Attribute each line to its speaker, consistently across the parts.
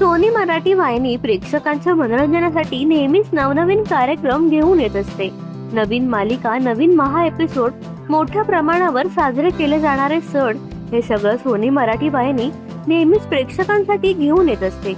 Speaker 1: Sony Marathi वाहिनी प्रेक्षकांच्या मनोरंजनासाठी नेहमीच नवनवीन कार्यक्रम घेऊन येत असते. नवीन मालिका नवीन महा एपिसोड मोठ्या प्रमाणावर साजरे केले जाणारे सण हे सगळं सोनी मराठी वाहिनी नेहमीच प्रेक्षकांसाठी घेऊन येत असते.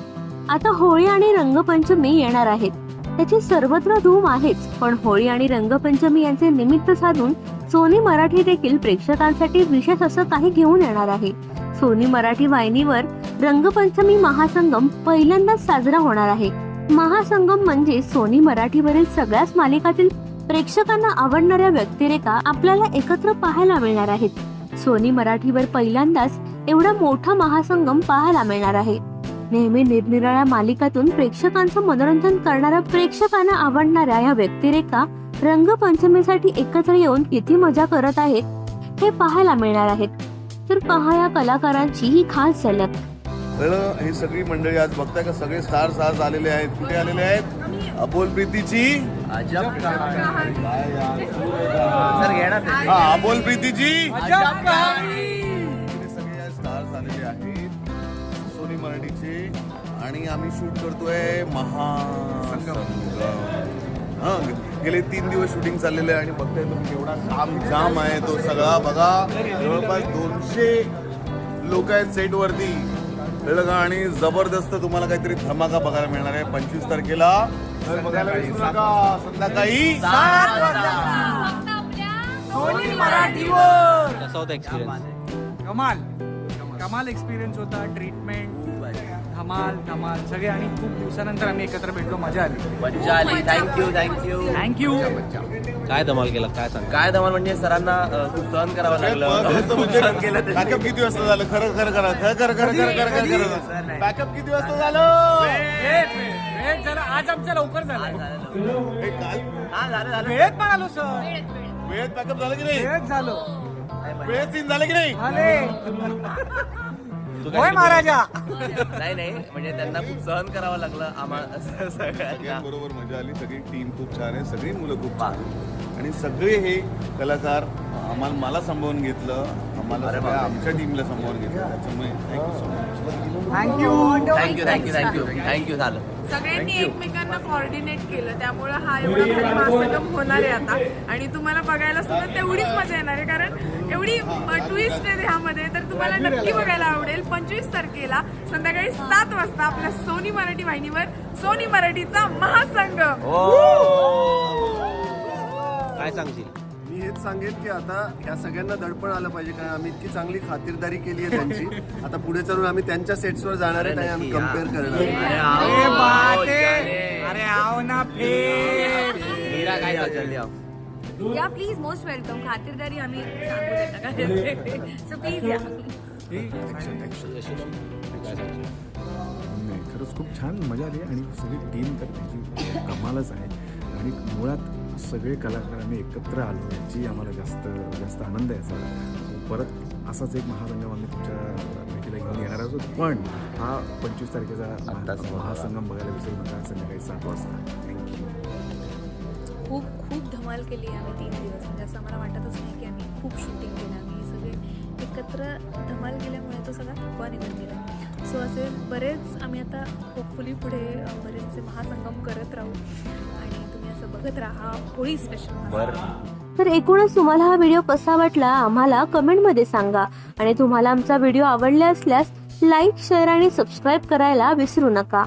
Speaker 1: आता होळी आणि रंगपंचमी येणार आहेत. त्याची सर्वत्र धूम आहेच पण होळी आणि रंगपंचमी यांचे निमित्त साधून सोनी मराठी देखील प्रेक्षकांसाठी विशेष असं काही घेऊन येणार आहे. सोनी मराठी वाहिनीवर रंगपंचमी महासंगम पहिल्यांदाच साजरा होणार आहे. महासंगम म्हणजे सोनी मराठीवरील सगळ्याच मालिकातील प्रेक्षकांना आवडणाऱ्या व्यक्तिरेखा आपल्याला एकत्र पाहायला मिळणार आहेत. सोनी मराठीवर पहिल्यांदाच एवढा मोठा महासंगम पाहायला मिळणार आहे. नेहमी निरनिराळ्या मालिकातून प्रेक्षकांचं मनोरंजन करणाऱ्या प्रेक्षकांना आवडणाऱ्या या व्यक्तिरेखा रंगपंचमीसाठी एकत्र येऊन किती मजा करत आहेत हे पाहायला मिळणार आहेत. तर पहा या कलाकारांची ही खास झलक.
Speaker 2: कळलं ही सगळी मंडळी आज बघताय का? सगळे स्टार्स आज आलेले आहेत. कुठे आलेले आहेत? अबोल प्रीतीची?
Speaker 3: सर घे ना ते.
Speaker 2: हा अबोल प्रीतीची? इथे सगळे स्टार्स आलेले आहेत. सोनी मराठीचे. आणि आम्ही शूट करतोय महासंगम. हा गेले तीन दिवस शूटिंग चाललेलं आहे आणि बघताय तुम्ही केवढा काम जाम आहे तो सगळा. बघा जवळपास दोनशे लोक आहेत सेट वरती. कळलं का आणि जबरदस्त तुम्हाला काहीतरी धमाका बघायला मिळणार आहे. पंचवीस तारखेला तर बघायला विसरू नका संध्याकाळी
Speaker 3: कसा होता एक्सपिरियन्स
Speaker 4: कमाल. कमाल. एक्सपिरियन्स होता. ट्रीटमेंट धमाल धमाल. सगळे आणि खूप दिवसानंतर आम्ही एकत्र भेटलो. मजा आली.
Speaker 3: मज्जा आली. थँक्यू थँक्यू
Speaker 4: थँक्यू
Speaker 5: काय धमाल केला? काय सांग?
Speaker 3: काय धमाल म्हणजे सरांना अ, खूप सहन करावं लागलं. खूप सहन केलं त्यांनी.
Speaker 2: बॅकअप किती वाजता झालं? खरं खरं करा खरं खरं खरं खरं खरं खरं खरं.
Speaker 3: नाही.
Speaker 2: बॅकअप किती वाजता झालं?
Speaker 4: वेळेत झालं आज आमचं लवकर झालं.
Speaker 2: हे काल?
Speaker 3: हा झालं झालं.
Speaker 4: वेळेत पण आलो सर.
Speaker 2: वेळेत बॅकअप झालं की नाही?
Speaker 4: वेळेत झालो.
Speaker 2: वेळेत सीन झालं की नाही?
Speaker 4: आले होय महाराजा.
Speaker 3: नाही नाही म्हणजे त्यांना खूप सहन करावं लागलं आम्हाला सगळ्यांना.
Speaker 2: बरोबर मजा आली. सगळी टीम खूप छान आहे. सगळी मुलं खूप छान. आणि सगळे हे कलाकार आम्हाला मला सांभाळून घेतलं. आम्हाला सगळ्या. आमच्या टीमला सांभाळून घेतलं. त्याच्यामुळे thank you so much
Speaker 4: thank you
Speaker 3: thank you thank you thank you thank you झालं.
Speaker 6: सगळ्यांनी एकमेकांना कोऑर्डिनेट केलं. त्यामुळे हा एवढा भारी महासंगम होणार आहे आता. आणि तुम्हाला बघायला सुद्धा तेवढीच मजा येणार आहे. कारण एवढी ट्विस्ट आहे ह्यामध्ये. तर तुम्हाला नक्की बघायला आवडेल. पंचवीस तारखेला संध्याकाळी सात वाजता आपल्या सोनी मराठी वाहिनीवर सोनी मराठीचा महासंगम
Speaker 5: काय सांगशील?
Speaker 7: हेच सांगेन की आता ह्या सगळ्यांना दडपण आलं पाहिजे कारण आम्ही इतकी चांगली खातिरदारी केली आहे त्यांची. आता पुढे चालून आम्ही त्यांच्या सेट्सवर जाणार आहेत आणि आम्ही
Speaker 3: कंपेअर.
Speaker 7: करणार आहे.
Speaker 6: या प्लीज मोस्ट वेलकम खातिरदारी आम्ही सो प्लीज या.
Speaker 8: खरंच खूप छान मजा आली आणि सगळी टीम तर त्याची कमालच आहे. आणि मुळात सगळे कलाकार आम्ही एकत्र आलो. याची आम्हाला जास्त जास्त आनंद आहे याचा परत असाच एक महासंगम आम्ही तुमच्या भेटीला घेऊन येणार आहोत. पण हा पंचवीस तारखेचा महासंगम बघायला विसरू नका संध्याकाळी सात वाजता. थँक्यू
Speaker 9: खूप खूप धमाल केली आम्ही तीन दिवस. म्हणजे असं मला वाटतच नाही की आम्ही खूप शूटिंग केलं. आम्ही सगळे एकत्र धमाल केल्यामुळे तो सगळा थकवा निघून गेला. सो असे बरेच आम्ही आता होपफुली पुढे बरेचसे महासंगम करत राहू. असं बघत राहा. होळी स्पेशल
Speaker 1: तर एकूणच तुम्हाला हा व्हिडिओ कसा वाटला आम्हाला कमेंटमध्ये सांगा. आणि तुम्हाला आमचा व्हिडिओ आवडला असल्यास लाईक शेअर आणि सबस्क्राईब करायला विसरू नका.